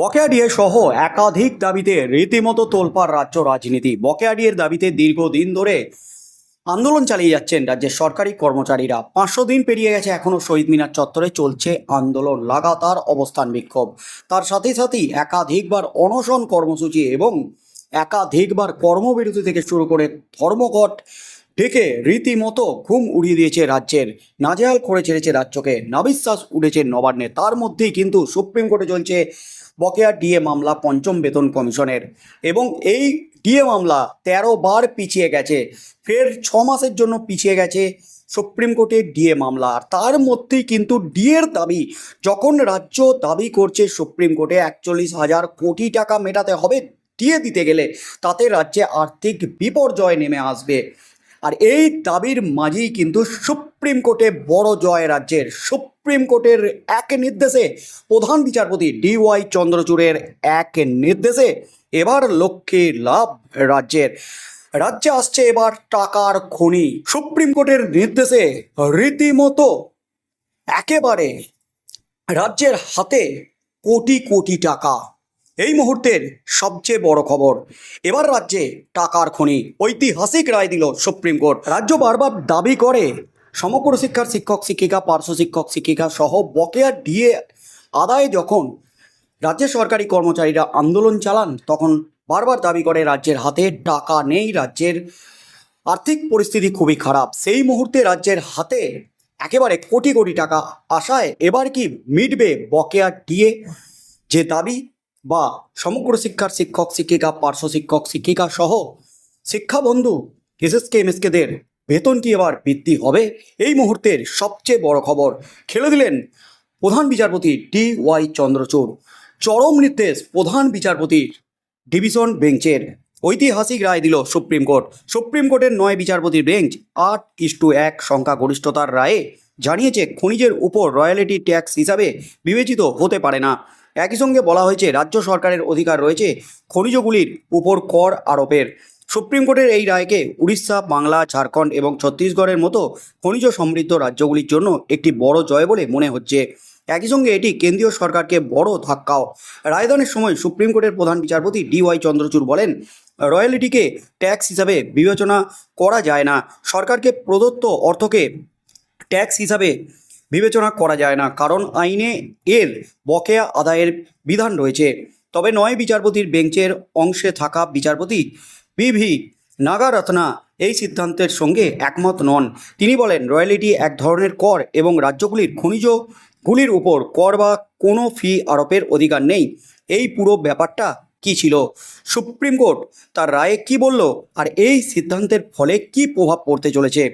বকেয়া ডিএ সহ একাধিক দাবিতে রীতিমতো তোলপাড় রাজ্য রাজনীতি। বকেয়া ডিএর দাবিতে দীর্ঘদিন ধরে আন্দোলন চালিয়ে যাচ্ছেন রাজ্যের সরকারি কর্মচারীরা। পাঁচশো দিন পেরিয়ে গেছে এখনও শহীদ মিনার চত্বরে চলছে আন্দোলন, লাগাতার অবস্থান বিক্ষোভ। তার সাথে সাথেই একাধিকবার অনশন কর্মসূচি এবং একাধিকবার কর্মবিরতি থেকে শুরু করে ধর্মঘট ডেকে রীতিমতো ঘুম উড়িয়ে দিয়েছে রাজ্যের। নাজেহাল করে ছেড়েছে রাজ্যকে। নাবিশ্বাস উঠেছে নবান্নে। তার মধ্যেই কিন্তু সুপ্রিম কোর্টে চলছে বকেয়া ডিএ মামলা পঞ্চম বেতন কমিশনের। এবং এই ডিএ মামলা তেরো বার পিছিয়ে গেছে। ফের ছ মাসের জন্য পিছিয়ে গেছে সুপ্রিম কোর্টের ডিএ মামলা। আর তার মধ্যেই কিন্তু ডিএর দাবি, যখন রাজ্য দাবি করছে সুপ্রিম কোর্টে একচল্লিশ হাজার কোটি টাকা মেটাতে হবে ডিএ দিতে গেলে, তাতে রাজ্যে আর্থিক বিপর্যয় নেমে আসবে। আর এই দাবির মাঝেই কিন্তু সুপ্রিম কোর্টে বড় জয় রাজ্যের সুপ্রিম কোর্টের এক নির্দেশে প্রধান বিচারপতি ডি ওয়াই চন্দ্রচূড়ের এক নির্দেশে এবার লক্ষ্যে লাভ রাজ্যের রাজ্যে আসছে এবার টাকার খনি। সুপ্রিম কোর্টের নির্দেশে রীতিমতো একেবারে রাজ্যের হাতে কোটি কোটি টাকা। এই মুহূর্তের সবচেয়ে বড় খবর, এবার রাজ্যে টাকার খনি। ঐতিহাসিক রায় দিল সুপ্রিম কোর্ট। রাজ্য বারবার দাবি করে, সমগ্র শিক্ষার শিক্ষক, শিক্ষিকা, পার্শ্ব শিক্ষক, শিক্ষিকা সহ বকেয়া ডিএ আদায় যখন রাজ্যের সরকারি কর্মচারীরা আন্দোলন চালান, তখন বারবার দাবি করে রাজ্যের হাতে টাকা নেই। রাজ্যের আর্থিক পরিস্থিতি খুবই খারাপ। সেই মুহূর্তে রাজ্যের হাতে একেবারে কোটি কোটি টাকা আসায় এবার কি মিটবে বকেয়া ডিএ যে দাবি? বা সমগ্র শিক্ষার শিক্ষক, শিক্ষিকা, পার্শ্ব শিক্ষক, শিক্ষিকা সহ শিক্ষাবন্ধু, এসএসকে, এমএসকেদের বেতন কি এবার বৃদ্ধি হবে? এই মুহূর্তের সবচেয়ে বড় খবর খেলে দিলেন প্রধান বিচারপতি ডি ওয়াই চন্দ্রচূড়। চরম নির্দেশ প্রধান বিচারপতির ডিভিশন বেঞ্চের। ঐতিহাসিক রায় দিল সুপ্রিম কোর্ট। সুপ্রিম কোর্টের নয় বিচারপতির বেঞ্চ আট ইস্টু এক সংখ্যাগরিষ্ঠতার রায়ে জানিয়েছে, খনিজের উপর রয়্যালিটি ট্যাক্স হিসাবে বিবেচিত হতে পারে না। একই সঙ্গে বলা হয়েছে, রাজ্য সরকারের অধিকার রয়েছে খনিজগুলির উপর কর আরোপের। সুপ্রিম কোর্টের এই রায়কে উড়িষ্যা, বাংলা, ঝাড়খণ্ড এবং ছত্তিশগড়ের মতো খনিজ সমৃদ্ধ রাজ্যগুলির জন্য একটি বড় জয় বলে মনে হচ্ছে। একই সঙ্গে এটি কেন্দ্রীয় সরকারকে বড় ধাক্কাও। রায়দানের সময় সুপ্রিম কোর্টের প্রধান বিচারপতি ডি ওয়াই চন্দ্রচূড় বলেন, রয়্যালিটিকে ট্যাক্স হিসাবে বিবেচনা করা যায় না। সরকারকে প্রদত্ত অর্থকে ট্যাক্স হিসাবে বিবেচনা করা যায় না, কারণ আইনে এর বকেয়া আদায়ের বিধান রয়েছে। তবে নয় বিচারপতির বেঞ্চের অংশে থাকা বিচারপতি বিভি নাগারত্না এই সিদ্ধান্তের সঙ্গে একমত নন। তিনি বলেন, রয়্যালিটি এক ধরনের কর এবং রাজ্যগুলির খনিজগুলির উপর কর বা কোনো ফি আরোপের অধিকার নেই। এই পুরো ব্যাপারটা কি ছিল? সুপ্রিম কোর্ট তার রায়ে কি বলল? আর এই সিদ্ধান্তের ফলে কি প্রভাব পড়তে চলেছে?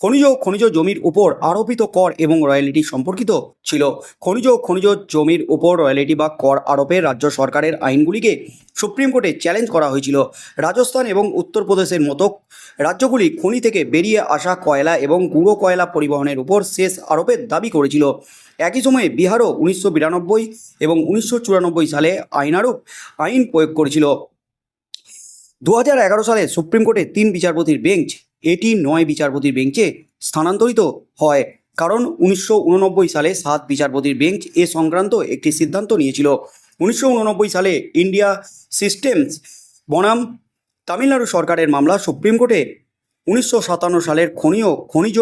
খনিজ খনিজ জমির উপর আরোপিত কর এবং রয়্যালিটি সম্পর্কিত ছিল। খনিজ খনিজ জমির উপর রয়্যালিটি বা কর আরোপের রাজ্য সরকারের আইনগুলিকে সুপ্রিম কোর্টে চ্যালেঞ্জ করা হয়েছিল। রাজস্থান এবং উত্তরপ্রদেশের মতো রাজ্যগুলি খনি থেকে বেরিয়ে আসা কয়লা এবং গুঁড়ো কয়লা পরিবহনের উপর শেষ আরোপের দাবি করেছিল। একই সময়ে বিহারও উনিশশো বিরানব্বই এবং উনিশশো চুরানব্বই সালে আইনারূপ আইন প্রয়োগ করেছিল। দু হাজার এগারো সালে সুপ্রিম কোর্টে তিন বিচারপতির বেঞ্চ এটি নয় বিচারপতির বেঞ্চে স্থানান্তরিত হয়। কারণ উনিশশো উননব্বই সালে সাত বিচারপতির বেঞ্চ এ সংক্রান্ত একটি সিদ্ধান্ত নিয়েছিল। উনিশশো উননব্বই সালে ইন্ডিয়া সিস্টেমস বনাম তামিলনাড়ু সরকারের মামলা সুপ্রিম কোর্টে। উনিশশো সাতান্ন সালের খনিজ খনিজ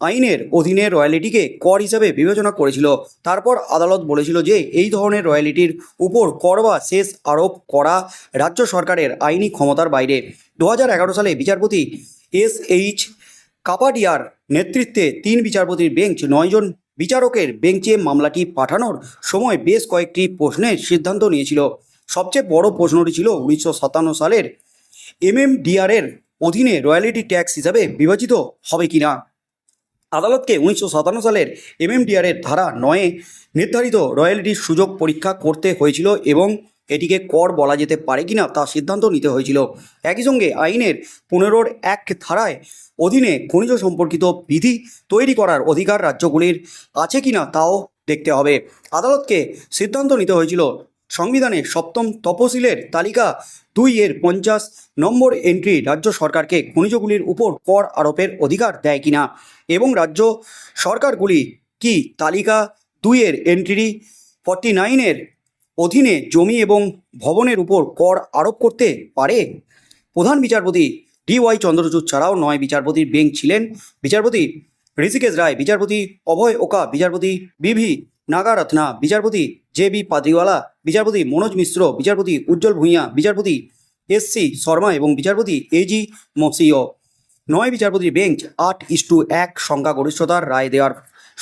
আইনের অধীনে রয়্যালিটিকে কর হিসাবে বিবেচনা করেছিল। তারপর আদালত বলেছিল যে এই ধরনের রয়্যালিটির উপর কর বা শেষ আরোপ করা রাজ্য সরকারের আইনি ক্ষমতার বাইরে। দু হাজার এগারো সালে বিচারপতি এস এইচ কাপাডিয়ার নেতৃত্বে তিন বিচারপতির বেঞ্চ নয়জন বিচারকের বেঞ্চে মামলাটি পাঠানোর সময় বেশ কয়েকটি প্রশ্নের সিদ্ধান্ত নিয়েছিল। সবচেয়ে বড় প্রশ্নটি ছিল উনিশশো সাতান্ন সালের এমএমডিআরের অধীনে রয়্যালিটি ট্যাক্স হিসাবে বিবেচিত হবে কিনা। আদালতকে উনিশশো সাতান্ন সালের এমএমডিআরের ধারা নয়ে নির্ধারিত রয়্যালিটির সুযোগ পরীক্ষা করতে হয়েছিল এবং এটিকে কর বলা যেতে পারে কিনা তা সিদ্ধান্ত নিতে হয়েছিল। একই সঙ্গে আইনের পনেরোর এক ধারায় অধীনে খনিজ সম্পর্কিত বিধি তৈরি করার অধিকার রাজ্যগুলির আছে কিনা তাও দেখতে হবে। আদালতকে সিদ্ধান্ত নিতে হয়েছিল। সংবিধানে সপ্তম তপশিলের তালিকা দুই এর পঞ্চাশ নম্বর এন্ট্রি রাজ্য সরকারকে খনিজগুলির উপর কর আরোপের অধিকার দেয় কিনা এবং রাজ্য সরকারগুলি কি তালিকা দুইয়ের এন্ট্রি ফর্টি নাইনের অধীনে জমি এবং ভবনের উপর কর আরোপ করতে পারে? প্রধান বিচারপতি ডি ওয়াই চন্দ্রচূড় ছাড়াও নয় বিচারপতির বেঞ্চ ছিলেন। বিচারপতি ঋষিকেশ রায়, বিচারপতি অভয় ওকা, বিচারপতি বিভি নাগারত্না, বিচারপতি জে বি পাদ্রিওয়ালা, বিচারপতি মনোজ মিশ্র, বিচারপতি উজ্জ্বল ভূঁইয়া, বিচারপতি এস সি শর্মা এবং বিচারপতি এজি মসিও নয় বিচারপতির বেঞ্চ আট ইস্টু এক সংখ্যাগরিষ্ঠতার রায় দেওয়ার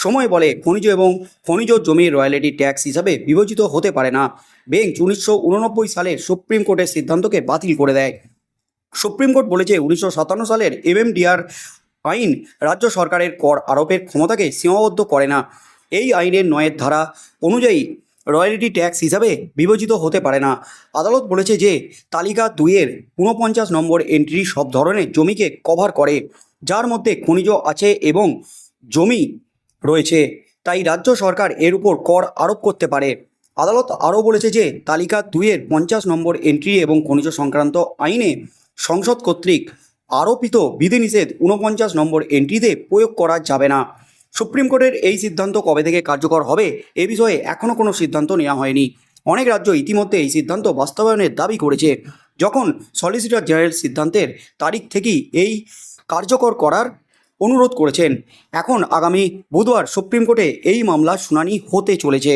সময় বলে খনিজ এবং খনিজ জমির রয়্যালিটি ট্যাক্স হিসাবে বিবেচিত হতে পারে না। বেঞ্চ উনিশশো উননব্বই সালে সুপ্রিম কোর্টের সিদ্ধান্তকে বাতিল করে দেয়। সুপ্রিম কোর্ট বলেছে উনিশশো সাতান্ন সালের এমএমডিআর আইন রাজ্য সরকারের কর আরোপের ক্ষমতাকে সীমাবদ্ধ করে না। এই আইনের নয়ের ধারা অনুযায়ী রয়্যালিটি ট্যাক্স হিসাবে বিবেচিত হতে পারে না। আদালত বলেছে যে তালিকা দুইয়ের ঊনপঞ্চাশ নম্বর এন্ট্রি সব ধরনের জমিকে কভার করে, যার মধ্যে খনিজ আছে এবং জমি রয়েছে। তাই রাজ্য সরকার এর উপর কর আরোপ করতে পারে। আদালত আরও বলেছে যে, তালিকা দুইয়ের পঞ্চাশ নম্বর এন্ট্রি এবং খনিজ সংক্রান্ত আইনে সংসদ কর্তৃক আরোপিত বিধিনিষেধ ঊনপঞ্চাশ নম্বর এন্ট্রিতে প্রয়োগ করা যাবে না। সুপ্রিম কোর্টের এই সিদ্ধান্ত কবে থেকে কার্যকর হবে, এ বিষয়ে এখনও কোনো সিদ্ধান্ত নেওয়া হয়নি। অনেক রাজ্য ইতিমধ্যে এই সিদ্ধান্ত বাস্তবায়নের দাবি করেছে। যখন সলিসিটর জেনারেল সিদ্ধান্তের তারিখ থেকেই এই কার্যকর করার অনুরোধ করেছেন। এখন আগামী বুধবার সুপ্রিম কোর্টে এই মামলা শুনানি হতে চলেছে।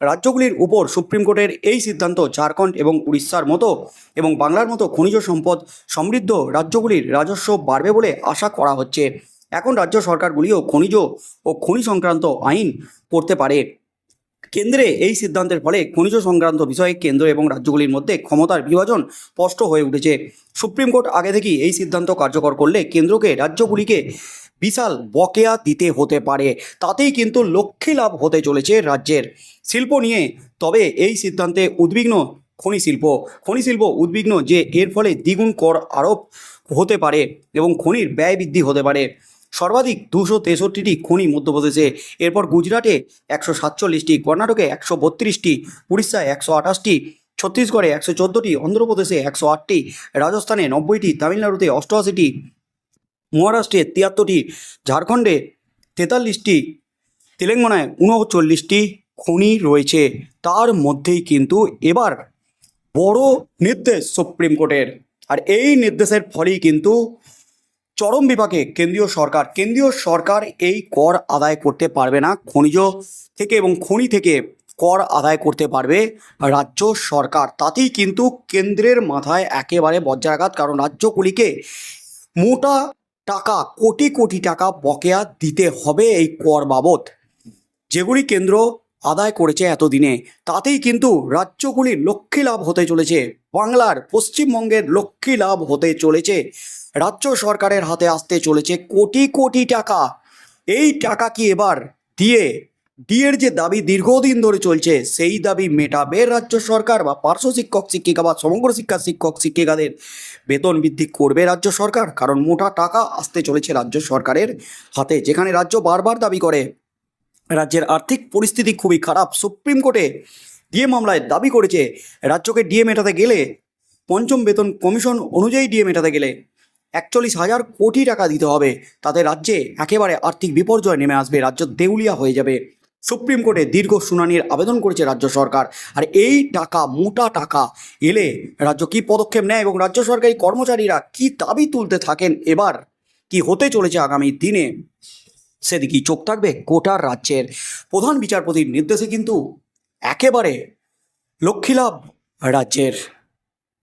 রাজ্যগুলির উপর সুপ্রিম কোর্টের এই সিদ্ধান্ত ঝাড়খণ্ড এবং উড়িষ্যার মতো এবং বাংলার মতো খনিজ সম্পদ সমৃদ্ধ রাজ্যগুলির রাজস্ব বাড়বে বলে আশা করা হচ্ছে। এখন রাজ্য সরকারগুলিও খনিজ ও খনি সংক্রান্ত আইন করতে পারে। কেন্দ্রে এই সিদ্ধান্তের ফলে খনিজ সংক্রান্ত বিষয়ে কেন্দ্র এবং রাজ্যগুলির মধ্যে ক্ষমতার বিভাজন স্পষ্ট হয়ে উঠেছে। সুপ্রিম কোর্ট আগে থেকেই এই সিদ্ধান্ত কার্যকর করলে কেন্দ্রকে রাজ্যগুলিকে বিশাল বকেয়া দিতে হতে পারে। তাতেই কিন্তু লক্ষ্যে লাভ হতে চলেছে রাজ্যের। শিল্প নিয়ে তবে এই সিদ্ধান্তে উদ্বিগ্ন খনি শিল্প। খনি শিল্প উদ্বিগ্ন যে এর ফলে দ্বিগুণ কর আরোপ হতে পারে এবং খনির ব্যয় বৃদ্ধি হতে পারে। সর্বাধিক দুশো তেষট্টিটি খনি মধ্যপ্রদেশে এরপর গুজরাটে একশো সাতচল্লিশটি, কর্ণাটকে একশো বত্রিশটি, উড়িষ্যায় একশো আঠাশটি, ছত্তিশগড়ে একশো চোদ্দোটি, অন্ধ্রপ্রদেশে একশো আটটি, রাজস্থানে নব্বইটি, তামিলনাড়ুতে অষ্টআশিটি, মহারাষ্ট্রে তিয়াত্তরটি, ঝাড়খণ্ডে তেতাল্লিশটি, তেলেঙ্গানায় উনচল্লিশটি খনি রয়েছে। তার মধ্যেই কিন্তু এবার বড় নির্দেশ সুপ্রিম কোর্টের। আর এই নির্দেশের ফলেই কিন্তু চরম বিভাগে কেন্দ্রীয় সরকার কেন্দ্রীয় সরকার এই কর আদায় করতে পারবে না। খনিজ থেকে এবং খনি থেকে কর আদায় করতে পারবে রাজ্য সরকার। তাতেই কিন্তু কেন্দ্রের মাথায় একেবারে বজ্রাঘাত, কারণ রাজ্যগুলিকে মোটা টাকা, কোটি কোটি টাকা বকেয়া দিতে হবে এই কর বাবদ। যেগুলি কেন্দ্র আদায় করেছে এতদিনে, তাতেই কিন্তু রাজ্যগুলির লক্ষ্মী লাভ হতে চলেছে। বাংলার পশ্চিমবঙ্গের লক্ষ্মী লাভ হতে চলেছে। রাজ্য সরকারের হাতে আসতে চলেছে কোটি কোটি টাকা। এই টাকা কি এবার দিয়ে, ডিএর যে দাবি দীর্ঘদিন ধরে চলছে, সেই দাবি মেটাবে রাজ্য সরকার বা পার্শ্ব শিক্ষক, শিক্ষিকা বা সমগ্র শিক্ষা শিক্ষক, শিক্ষিকাদের বেতন বৃদ্ধি করবে রাজ্য সরকার। কারণ মোটা টাকা আসতে চলেছে রাজ্য সরকারের হাতে, যেখানে রাজ্য বারবার দাবি করে, রাজ্যের আর্থিক পরিস্থিতি খুবই খারাপ। সুপ্রিম কোর্টে ডিএ মামলায় দাবি করেছে, রাজ্যকে ডিএ মেটাতে গেলে পঞ্চম বেতন কমিশন অনুযায়ী ডিএ মেটাতে গেলে একচল্লিশ হাজার কোটি টাকা দিতে হবে। তাতে রাজ্যে একেবারে আর্থিক বিপর্যয় নেমে আসবে, রাজ্য দেউলিয়া হয়ে যাবে। সুপ্রিম কোর্টে দীর্ঘ শুনানির আবেদন করেছে রাজ্য সরকার। আর এই টাকা, মোটা টাকা, এলে রাজ্য কি পদক্ষেপ নেয় এবং রাজ্য সরকারি কর্মচারীরা কি দাবি তুলতে থাকেন এবার? কি হতে চলেছে আগামী দিনে? সেদিকেই চোখ থাকবে গোটার রাজ্যের। প্রধান বিচারপতির নির্দেশে কিন্তু একেবারে লক্ষ্মীলাভ রাজ্যের